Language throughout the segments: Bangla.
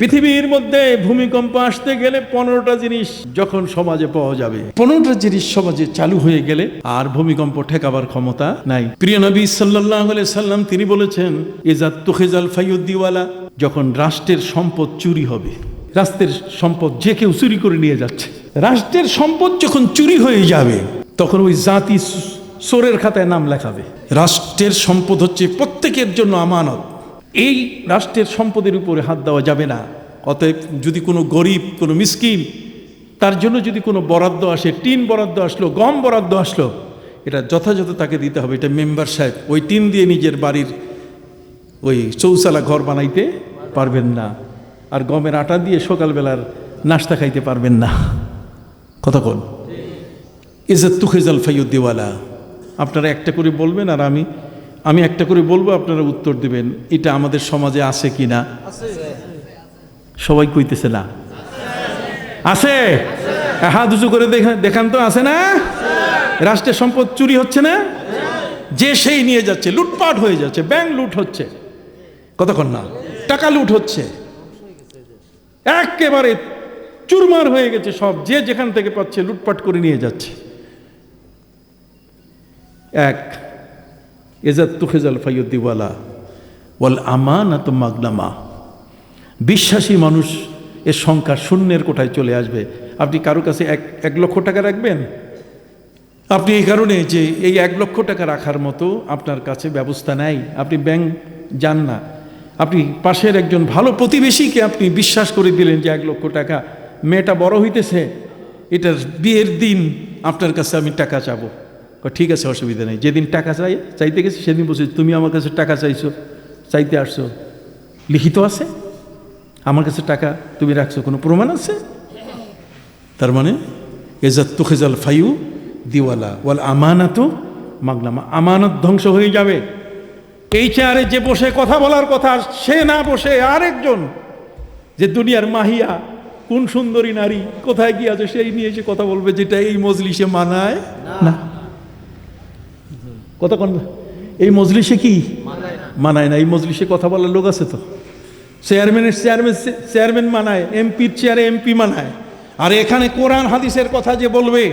পৃথিবীর মধ্যে ভূমিকম্প আসতে গেলে পনেরোটা জিনিস যখন সমাজে পাওয়া যাবে। পনেরোটা জিনিস সমাজে চালু হয়ে গেলে আর ভূমিকম্প ঠেকাবার ক্ষমতা নাই। প্রিয় নবী সাল্লাহ সাল্লাম তিনি বলেছেন ইজাত তুখেজাল ফাইউদ্দিওয়ালা যখন রাষ্ট্রের সম্পদ চুরি হবে। রাষ্ট্রের সম্পদ যে কেউ চুরি করে নিয়ে যাচ্ছে। রাষ্ট্রের সম্পদ যখন চুরি হয়ে যাবে তখন ওই জাতি সোরের খাতায় নাম লেখাবে। রাষ্ট্রের সম্পদ হচ্ছে প্রত্যেকের জন্য আমানত। এই রাষ্ট্রের সম্পদের উপরে হাত দেওয়া যাবে না। অতএব যদি কোনো গরিব, কোনো মিসকিন, তার জন্য যদি কোনো বরাদ্দ আসে, টিন বরাদ্দ আসলো, গম বরাদ্দ আসলো, এটা যথাযথ তাকে দিতে হবে। এটা মেম্বার সাহেব, ওই টিন দিয়ে নিজের বাড়ির ওই চৌচালা ঘর বানাইতে পারবেন না। আর গমের আটা দিয়ে সকালবেলার নাস্তা খাইতে পারবেন না। কতক্ষণ ইজত তুখেজাল ফাইয়ুদ্দিওয়ালা, আপনারা একটা করে বলবেন আর আমি আমি একটা করে বলব, আপনারা উত্তর দিবেন, এটা আমাদের সমাজে আছে কি না সবাই কইতেছে না। আছে? হাত উঁচু করে দেখা দেখান তো, আছে না? রাষ্ট্রের সম্পদ চুরি হচ্ছে না? যে সেই নিয়ে যাচ্ছে, লুটপাট হয়ে যাচ্ছে, ব্যাংক লুট হচ্ছে। কতক্ষণ না? টাকা লুট হচ্ছে। একেবারে চুরমার হয়ে গেছে সব, যে যেখান থেকে পাচ্ছে লুটপাট করে নিয়ে যাচ্ছে। এক এজাত তুখেজাল ফাইয়ুদ্দিওয়ালা ওয়াল আমানাত মাগনামা। বিশ্বাসী মানুষ এর সংখ্যা শূন্যের কোঠায় চলে আসবে। আপনি কারও কাছে এক এক লক্ষ টাকা রাখবেন? আপনি এই কারণে যে এই এক লক্ষ টাকা রাখার মতো আপনার কাছে ব্যবস্থা নাই। আপনি ব্যাংক যান না। আপনি পাশের একজন ভালো প্রতিবেশীকে আপনি বিশ্বাস করে দিলেন যে এক লক্ষ টাকা। মেয়েটা বড় হইতেছে, এটার বিয়ের দিন আপনার কাছে আমি টাকা চাবো। ঠিক আছে, অসুবিধা নেই। যেদিন টাকা চাই, চাইতে গেছি, সেদিন বলছি, তুমি আমার কাছে টাকা চাইছো, চাইতে আসছো। লিখিত আছে? আমার কাছে টাকা তুমি রাখছো, কোনো প্রমাণ আছে? তার মানে এজাত তুখেজাল ফাইউ দিওয়ালা ওয়াল আমানাত মাগনামা আমানত ধ্বংস হয়ে যাবে। এই চেয়ারে যে বসে কথা বলার কথা, সে না বসে আরেকজন। যে দুনিয়ার মাহিয়া, কোন সুন্দরী নারী কোথায় গিয়ে আছে, সেই নিয়ে এসে কথা বলবে, যেটা এই মজলিসে মানায় না। কথা কন এই মজলিসে কি? মানায় না। এই মজলিসে কথা বলার লোক আছে তো। চেয়ারম্যানের চেয়ারম্যান চেয়ারম্যান মানায় এমপির চেয়ারে এমপি মানায়। আর এখানে কোরআন হাদিসের কথা যে বলবে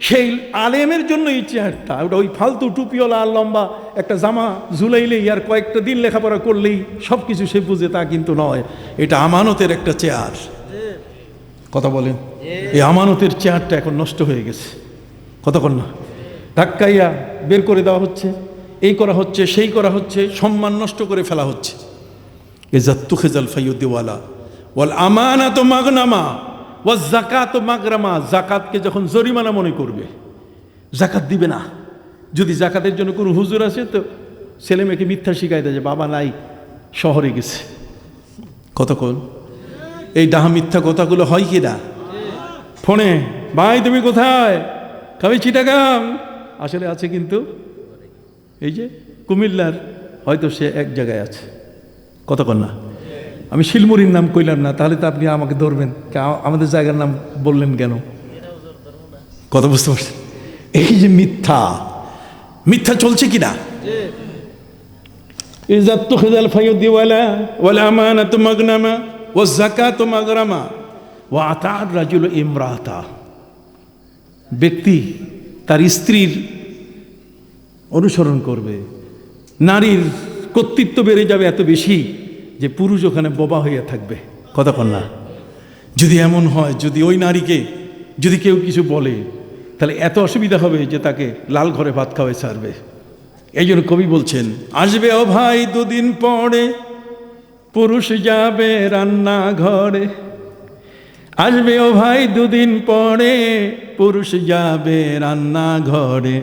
সেই আলেমের জন্য এই চেয়ারটা ওটা ওই ফালতু টুপিওয়ালা আর লম্বা একটা জামা ঝুলাইলেই আর কয়েকটা দিন লেখাপড়া করলেই সব কিছু সে বুঝে তা কিন্তু নয়। এটা আমানতের একটা চেয়ার কথা বলেন। এই আমানতের চেয়ারটা এখন নষ্ট হয়ে গেছে। কতক্ষণ না? ধাক্কাইয়া বের করে দেওয়া হচ্ছে। এই করা হচ্ছে, সেই করা হচ্ছে, সম্মান নষ্ট করে ফেলা হচ্ছে। ওয়াল আমানাত মাগনামা জাকাত জাকাতকে যখন জরিমানা মনে করবে জাকাত দিবে না। যদি জাকাতের জন্য কোনো হুজুর আছে তো ছেলে মেয়েকে মিথ্যা শিখাই দেয় যে, বাবা নাই, শহরে গেছে। কতক্ষণ? এই ডাহা মিথ্যা কথাগুলো হয় কি না? ফোনে, ভাই, তুমি কোথায়? কবি চিটাগাং? আসলে আছে কিন্তু এই যে কুমিল্লার, হয়তো সে এক জায়গায় আছে। কতক্ষণ না। আমি শিলমুরির নাম কইলাম না, তাহলে তো আপনি আমাকে ধরবেন। আমাদের জায়গার নাম বললেন কেন? কত বুঝতে পারছেন? এই যে মিথ্যা মিথ্যা চলছে কি না ওয়াল আমানাতু মাগনামা, ওয়াজ যাকাতু মাগরামা, ওয়া আতার রাজুল ইমরাতা। ব্যক্তি তার স্ত্রীর অনুসরণ করবে। নারীর কর্তৃত্ব বেড়ে যাবে এত বেশি যে পুরুষ ওখানে বোবা হয়ে থাকবে। কতক্ষণ না। যদি এমন হয়, যদি ওই নারীকে যদি কেউ কিছু বলে, তাহলে এত অসুবিধা হবে যে তাকে লাল ঘরে ভাত খাওয়াই ছাড়বে। এই জন্য কবি বলছেন, আসবে ও ভাই দুদিন পরে, পুরুষ যাবে রান্না ঘরে আসবে ও ভাই দুদিন পরে, পুরুষ যাবে রান্না ঘরে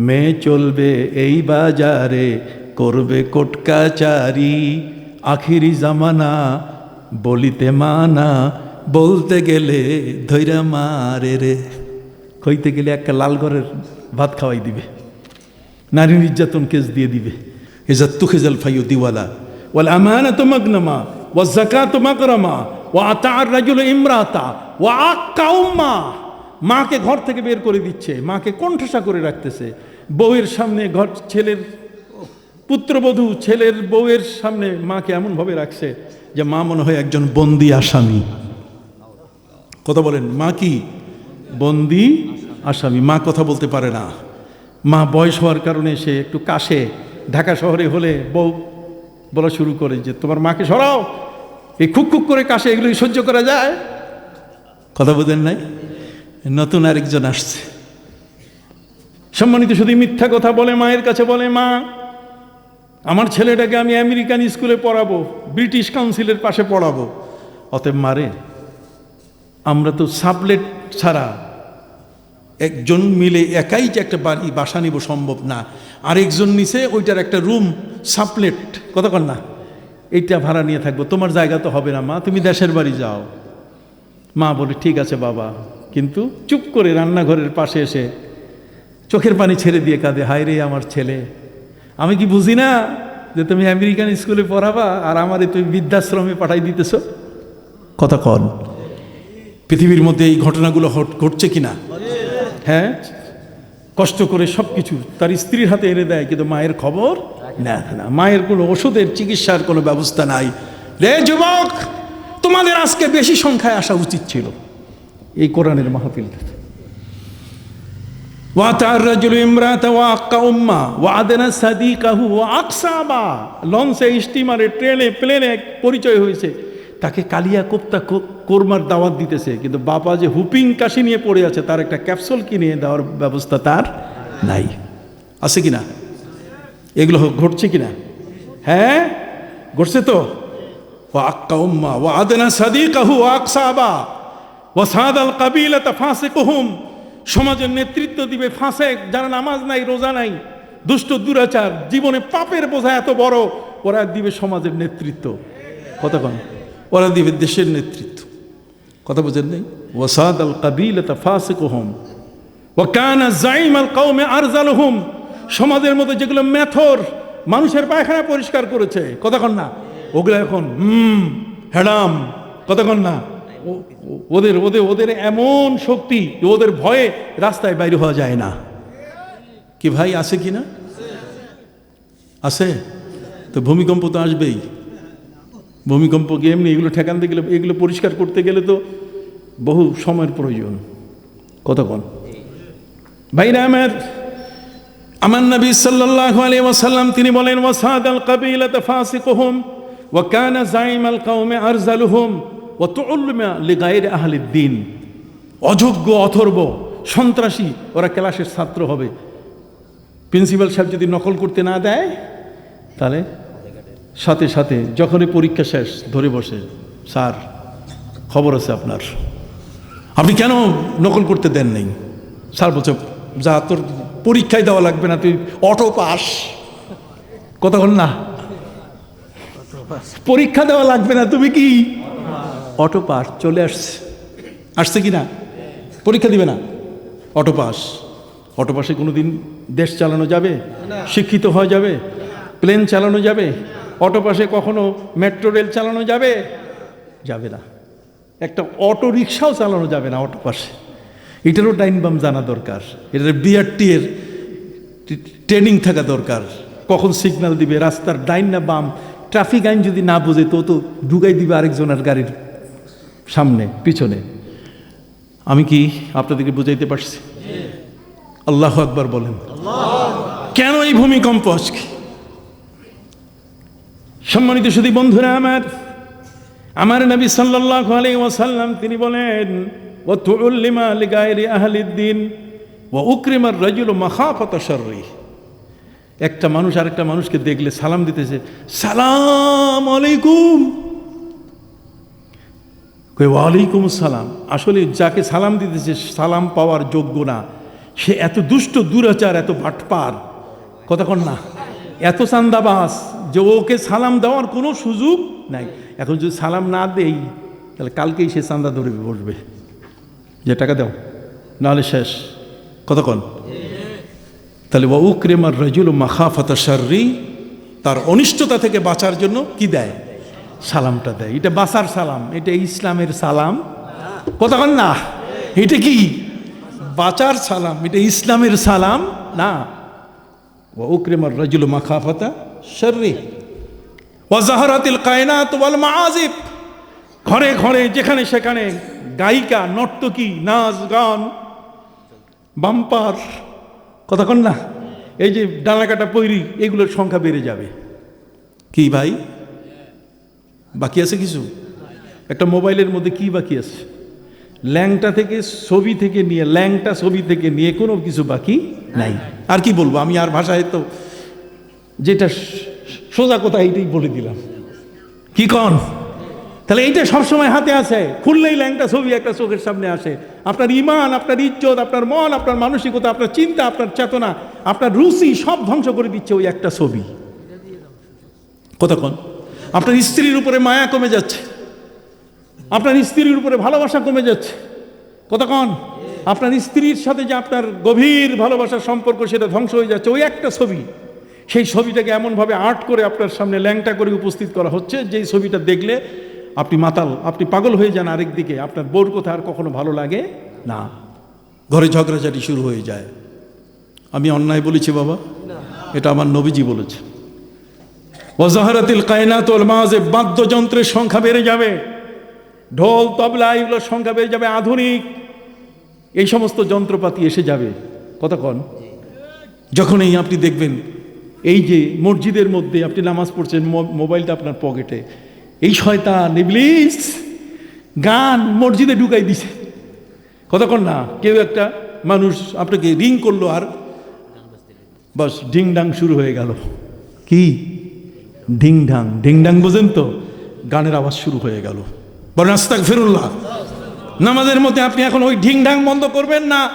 মেয়ে চলবে এই বাজারে, করবে কোটকাচারি। আখিরি জামানা, বলিতে মানা, বলতে গেলে ধৈরা মারে রে। কইতে গেলে একটা লাল ঘরের ভাত খাওয়াই দিবে। নারী নির্যাতন কেস দিয়ে দিবে। এজাত তুখেজাল ফাইউ দিওয়ালা। ওয়াল আমানা তো মাগনামা, ওয়া জাকাত মাকরামা ওয়া আতার রাজুল ইমরাতা, ওয়া আক্কা উম্মা। মাকে ঘর থেকে বের করে দিচ্ছে, মাকে কণ্ঠসা করে রাখতেছে। বউয়ের সামনে ঘর ছেলের পুত্রবধূ ছেলের বউয়ের সামনে মাকে এমনভাবে রাখছে যে মা মনে হয় একজন বন্দি আসামি। কথা বলেন, মা কি? বন্দি আসামি। মা কথা বলতে পারে না। মা বয়স হওয়ার কারণে সে একটু কাশে। ঢাকা শহরে হলে বউ বলা শুরু করে যে, তোমার মাকে সরাও। এই খুক খুক করে কাশে এগুলো সহ্য করা যায়? কথা বোঝেন নাই? নতুন আরেকজন আসছে। সম্মানিত শুধু মিথ্যা কথা বলে, মায়ের কাছে বলে, মা, আমার ছেলেটাকে আমি আমেরিকান স্কুলে পড়াবো, ব্রিটিশ কাউন্সিলের পাশে পড়াবো। অতএব মারে আমরা তো সাবলেট ছাড়া একজন মিলে একাই যে একটা বাড়ি, বাসা নিব সম্ভব না। আরেকজন নিচে ওইটার একটা রুম সাপলেট কর না। এইটা ভাড়া নিয়ে থাকব। তোমার জায়গা তো হবে না মা, তুমি দেশের বাড়ি যাও। মা বলে, ঠিক আছে বাবা। কিন্তু চুপ করে রান্নাঘরের পাশে এসে চোখের পানি ছেড়ে দিয়ে কাঁদে, হায় রে আমার ছেলে, আমি কি বুঝি না যে তুমি আমেরিকান স্কুলে পড়াবা আর আমারে তুমি বৃদ্ধাশ্রমে পাঠাই দিতেছ? কথা কন, পৃথিবীর মধ্যে এই ঘটনাগুলো ঘটছে কিনা? হ্যাঁ কষ্ট করে সব কিছু তার স্ত্রীর হাতে এনে দেয়, কিন্তু মায়ের খবর? না না মায়ের কোনো ওষুধের চিকিৎসার কোনো ব্যবস্থা নাই। রে যুবক, তোমাদের আজকে বেশি সংখ্যায় আসা উচিত ছিল। এই কোরআনের মাহফিলটা ওয়াতার রাজুল ইমরাত ওয়াক্কা উম্মা ওয়াদানা সাদিকাহু ওয়াকসাবা লঞ্চে স্টিমারে ট্রেনে, প্লেনে পরিচয় হয়েছে। তাকে কালিয়া কোপ্তা কো- কোরমার দাওয়াত দিতেছে। কিন্তু বাবা যে হুপিং কাশি নিয়ে পড়ে আছে, তার একটা ক্যাপসুল কিনে দেওয়ার ব্যবস্থা তার নাই। আছে কিনা এগুলো হ- ঘটছে কিনা হ্যাঁ? ঘটছে তো? ওয়াক্কা উম্মা ওয়াদানা সাদিকাহু ওয়াকসাবা ওয়াসাদ আল কাবিলা ফাঁসে কহুম সমাজের নেতৃত্ব দিবে ফাঁসে যারা নামাজ নাই, রোজা নাই, দুষ্ট দুরাচার, জীবনে পাপের বোঝা এত বড়, ওরা দিবে সমাজের নেতৃত্ব। কতক্ষণ ওরা দিবে দেশের নেতৃত্ব। কথা বোঝেন নেই? ওয়াসাদ আল কাবিল কাবিলা ফাঁসে কহুম ওয়াকানা জাইম আল কৌমে আরজালহুম। সমাজের মধ্যে যেগুলো মেথর, মানুষের পায়খানা পরিষ্কার করেছে কতক্ষণ না? ওগুলো এখন, হুম হ্যাডাম কতক্ষণ না? ও- ও- ওদের ওদের ওদের এমন শক্তি ওদের ভয়ে রাস্তায় বাইরে হওয়া যায় না। কি ভাই, আছে কি না? আছে? তো ভূমিকম্প তো আসবেই। ভূমিকম্প এমনি এগুলো ঠেকানতে গেলে, এগুলো পরিষ্কার করতে গেলে তো বহু সময়ের প্রয়োজন। কতক্ষণ ভাইরা আমার আমার নবী সাল্লাল্লাহু আলাইহি ওয়াসাল্লাম, তিনি বলেন ওয়াসাদ আল কাবিলাত ফাসিকুহুম, ওয়া কানা জাইম আল কওমে আরজালুহুম। দ্বীন। অযোগ্য, অথর্ব, সন্ত্রাসী, ওরা ক্লাসের ছাত্র হবে। প্রিন্সিপাল সাহেব যদি নকল করতে না দেয়, তাহলে সাথে সাথে যখনই পরীক্ষা শেষ, ধরে বসে, স্যার, খবর আছে আপনার। আপনি কেন নকল করতে দেন নেই? স্যার, বলছে, যা তোর পরীক্ষায় দেওয়া লাগবে না, তুই অটো পাস। কতক্ষণ না। পরীক্ষা দেওয়া লাগবে না, তুমি কি অটো পাস চলে আসছে। আসছে কি না? পরীক্ষা দিবে না? অটো পাস অটো পাসে কোনো দিন দেশ চালানো যাবে? শিক্ষিত হওয়া যাবে? প্লেন চালানো যাবে? অটো পাসে কখনো মেট্রো রেল চালানো যাবে? যাবে না। একটা অটো রিক্সাও চালানো যাবে না অটো পাশে এটারও টাইম বাম জানা দরকার। এটার বিআরটি এর ট্রেনিং থাকা দরকার। কখন সিগন্যাল দিবে? রাস্তার ডাইন না বাম? ট্রাফিক আইন যদি না বোঝে তো তো ঢুকাই দিবে আরেকজনের গাড়ির সামনে, পিছনে। আমি কি আপনাদেরকে বুঝাইতে পারছি? আল্লাহ আকবার বলেন। কেন এই ভূমিকম্প আজকে? সম্মানিত শুধু বন্ধুরা আমার আমার নবী সাল্লাল্লাহু আলাইহি ওয়াসাল্লাম তিনি বলেন ওয়া তুউল্লিমা লিগাইরি আহলিদ্দিন ওয়া উকরিমার রাজুলু মাখাফাতা একটা মানুষ আরেকটা মানুষকে দেখলে সালাম দিতেছে, সালাম আলাইকুম। ওয়ালাইকুম সালাম আসলে যাকে সালাম দিতেছে, সালাম পাওয়ার যোগ্য না। সে এত দুষ্ট, দুরাচার, এত ভাটপার। কতক্ষণ না। এত চান্দাবাস যে ওকে সালাম দেওয়ার কোনো সুযোগ নাই। এখন যদি সালাম না দেই, তাহলে কালকেই সে চান্দা ধরে বসবে। যে টাকা দাও, নাহলে শেষ। কতক্ষণ তাহলে ও উক্রেমার রাজুল মাখাফাতা শাররি। তার অনিষ্টতা থেকে বাঁচার জন্য কি দেয়? সালামটা দেয়। এটা বাসার সালাম, এটা ইসলামের সালাম। কতক্ষণ না? এটা কি? বাঁচার সালাম, এটা ইসলামের সালাম? না। ও উক্রেমার রাজুল মাখাফাতা শাররি। ওয়াজাহারাতিল কায়নাত ওয়াল মাআজিব। ঘরে ঘরে, যেখানে সেখানে গায়িকা, নর্তকী, নাচ, গান, বাম্পার। কন না? এই যে ডানাকাটা পৈরি, এগুলোর সংখ্যা বেড়ে যাবে। কি ভাই? বাকি আছে কিছু? একটা মোবাইলের মধ্যে কি বাকি আছে? ল্যাংটা থেকে ছবি থেকে নিয়ে, ল্যাংটা ছবি থেকে নিয়ে কোনো কিছু বাকি নাই। আর কি বলব, আমি আর ভাষায় তো যেটা সোজা কথা এইটাই বলে দিলাম। কি কন? তাহলে এইটা সবসময় হাতে আছে। খুললেই ল্যাংটা ছবি একটা চোখের সামনে আসে। আপনার ইমান, আপনার ইজ্জত, আপনার মন, আপনার মানসিকতা, আপনার চিন্তা, আপনার চেতনা, আপনার রুচি সব ধ্বংস করে দিচ্ছে ওই একটা ছবি। কতক্ষণ আপনার স্ত্রীর উপরে মায়া কমে যাচ্ছে। আপনার স্ত্রীর উপরে ভালোবাসা কমে যাচ্ছে। কতক্ষণ আপনার স্ত্রীর সাথে যে আপনার গভীর ভালোবাসার সম্পর্ক সেটা ধ্বংস হয়ে যাচ্ছে ওই একটা ছবি। সেই ছবিটাকে এমনভাবে আর্ট করে আপনার সামনে ল্যাংটা করে উপস্থিত করা হচ্ছে যেই ছবিটা দেখলে আপনি মাতাল আপনি পাগল হয়ে যান আরেক দিকে আপনার বোর কথা আর কখনো ভালো লাগে না। ঘরে ঝগড়াঝাটি শুরু হয়ে যায়। আমি অন্যায় বলেছি বাবা এটা আমার নবীজি বলেছে ওয়াজাহারাতিল কায়নাত ওয়াল মাঝে বাদ্যযন্ত্রের সংখ্যা বেড়ে যাবে। ঢোল, তবলা এগুলোর সংখ্যা বেড়ে যাবে, আধুনিক। এই সমস্ত যন্ত্রপাতি এসে যাবে। কতক্ষণ যখনই আপনি দেখবেন, এই যে মসজিদের মধ্যে আপনি নামাজ পড়ছেন মোবাইলটা আপনার পকেটে, এই শয়তান, ইবলিস, গান মসজিদে ঢুকাই দিছে। কতক্ষণ না, কেউ একটা মানুষ আপনাকে রিং করল আর বাস ডিং ডাং শুরু হয়ে গেল। কি? ডিং ঢাং ঢিং ঢাং বোঝেন তো? গানের আওয়াজ শুরু হয়ে গেল। বলেন আস্তাক ফিরুল্লাহ নামাজের মধ্যে আপনি এখন ওই ঢিং ঢাং বন্ধ করবেন না?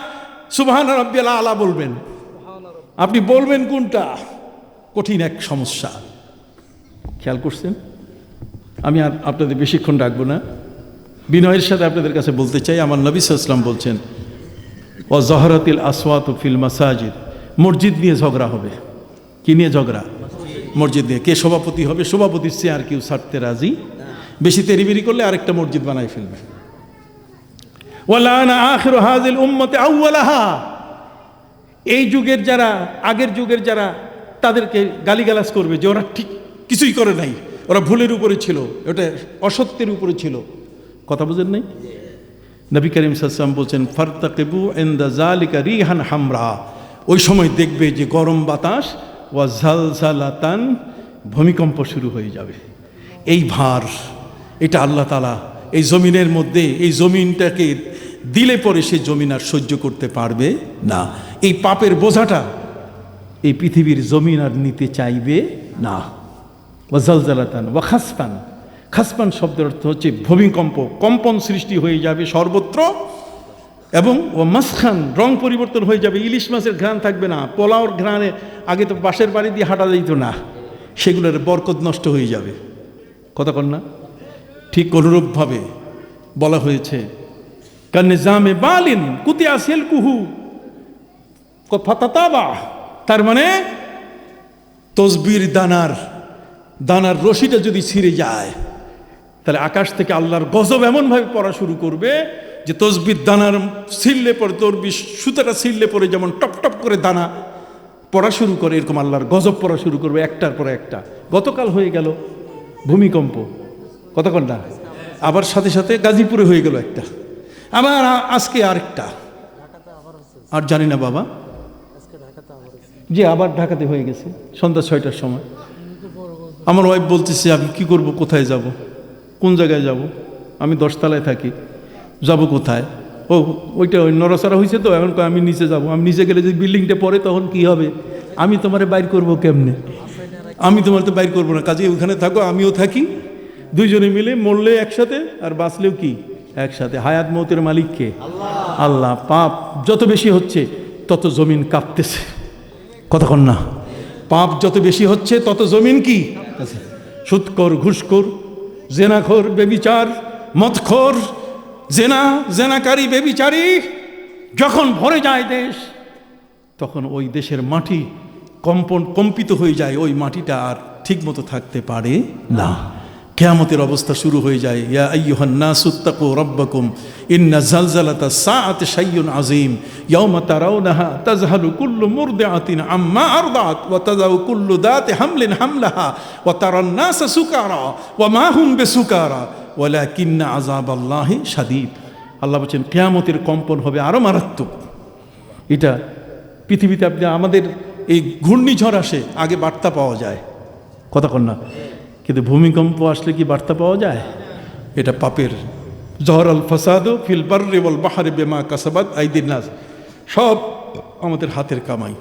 সুবহান রব্বিয়াল আলা বলবেন। আপনি বলবেন কোনটা? কঠিন এক সমস্যা। খেয়াল করছেন? আমি আর আপনাদের বেশিক্ষণ রাখব না। বিনয়ের সাথে আপনাদের কাছে বলতে চাই, আমার নবী সাল্লাম বলছেন ও জহরাতিল আসওয়াত ফিল মাসাজিদ। মসজিদ নিয়ে ঝগড়া হবে। কি নিয়ে ঝগড়া? মসজিদ। কে সভাপতি হবে, সভাপতির আর কেউ ছাড়তে রাজি? বেশি তেরিবেরি করলে আরেকটা মসজিদ বানাই ফেলবে। হাজিল এই যুগের যারা, আগের যুগের যারা, তাদেরকে গালিগালাজ করবে যে ওরা ঠিক কিছুই করে নাই। ওরা ভুলের উপরে ছিল, ওটা অসত্যের উপরে ছিল। কথা বুঝেন নাই? নবী করিম সাল্লাম বলছেন, ফারতাকেবু এন্দা জালিকা রিহান হামরা। ওই সময় দেখবে যে গরম বাতাস ওয়া ঝালঝালাতান ভূমিকম্প শুরু হয়ে যাবে। এই ভার, এটা আল্লাহ তালা এই জমিনের মধ্যে, এই জমিনটাকে দিলে পরে সে জমিন আর সহ্য করতে পারবে না। এই পাপের বোঝাটা এই পৃথিবীর জমিন আর নিতে চাইবে না। ওয়াজালজালাতান ওয়া খাসপান খাসপান শব্দের অর্থ হচ্ছে ভূমিকম্প, কম্পন সৃষ্টি হয়ে যাবে সর্বত্র। এবং ও মাসখান রং পরিবর্তন হয়ে যাবে, ইলিশ মাছের ঘ্রাণ থাকবে না, পোলাওর ঘ্রাণে আগে তো বাঁশের বাড়ি দিয়ে হাঁটা যেত না, সেগুলোর বরকত নষ্ট হয়ে যাবে। কথা কন না? ঠিক অনুরূপভাবে বলা হয়েছে কান্নিজামে বালিন কুতিয়া সেল কুহু ফাতাতাবা তার মানে তসবির দানার দানার রশিটা যদি ছিঁড়ে যায়, তাহলে আকাশ থেকে আল্লাহর গজব এমনভাবে পড়া শুরু করবে যে তসবির দানার ছিললে পরে, তরবি সুতাটা ছিললে পরে যেমন টপ টপ করে দানা পড়া শুরু করে, এরকম আল্লাহর গজব পড়া শুরু করবে একটার পর একটা। গতকাল হয়ে গেল ভূমিকম্প। কতক্ষণ না? আবার সাথে সাথে গাজীপুরে হয়ে গেল একটা। আবার আজকে আরেকটা। আর জানি না বাবা। যে আবার ঢাকাতে হয়ে গেছে, সন্ধ্যা ছয়টার সময়। আমার ওয়াইফ বলতেছে, আমি কি করব? কোথায় যাব? কোন জায়গায় যাব? আমি দশতলায় থাকি। যাব কোথায়? ও, ওইটা ওই নরসারা হয়েছে তো, এখন আমি নিচে যাব। আমি নিচে গেলে যদি বিল্ডিংটা পড়ে তখন কি হবে? আমি তোমারে বাইর করব কেমনে? আমি তোমার তো বাইর করব না, কাজে ওখানে থাকো, আমিও থাকি। দুইজনে মিলে মরলে একসাথে আর বাঁচলেও কি? একসাথে। হায়াত মৌতের মালিককে আল্লাহ। পাপ যত বেশি হচ্ছে, তত জমিন কাঁপতেছে। কতক্ষণ না। পাপ যত বেশি হচ্ছে, তত জমিন কি? সুৎকর ঘুষখোর, জেনাখোর, বেবিচার, মদখোর জেনা, জেনাকারী বেবিচারী যখন ভরে যায় দেশ, তখন ওই দেশের মাটি কম্পন, কম্পিত হয়ে যায়। ওই মাটিটা আর ঠিকমতো থাকতে পারে না। কেয়ামতের অবস্থা শুরু হয়ে যায়। ইয়া আইয়ুহান নাসুত্তাকু রাব্বাকুম, ইন্না জালজালাতা সাআতি শাইউন আযীম ইয়াওমা তারাউনাহা তাযহালু কুল্লু মুরদিআতিন আম্মা আরদাত, ওয়া তাযাউ কুল্লু দাতি হামলিন হামলাহা, ওয়া তারান নাসা সুকারা, ওয়া মা হুম বিসুকারা। ওয়ালাকিন্না আযাবাল্লাহি শাদীদ। আল্লাহ বলেন কিয়ামতের কম্পন হবে আরও মারাত্মক। এটা পৃথিবীতে আপনি, আমাদের এই ঘূর্ণিঝড় আসে, আগে বার্তা পাওয়া যায়। কথা কন না। কিন্তু ভূমিকম্প আসলে কি বার্তা পাওয়া যায়? এটা পাপের জহর আল ফাসাদ ফিল বাহারে বেমা কাসাবাদ আইদিন নাস। সব আমাদের হাতের কামাই।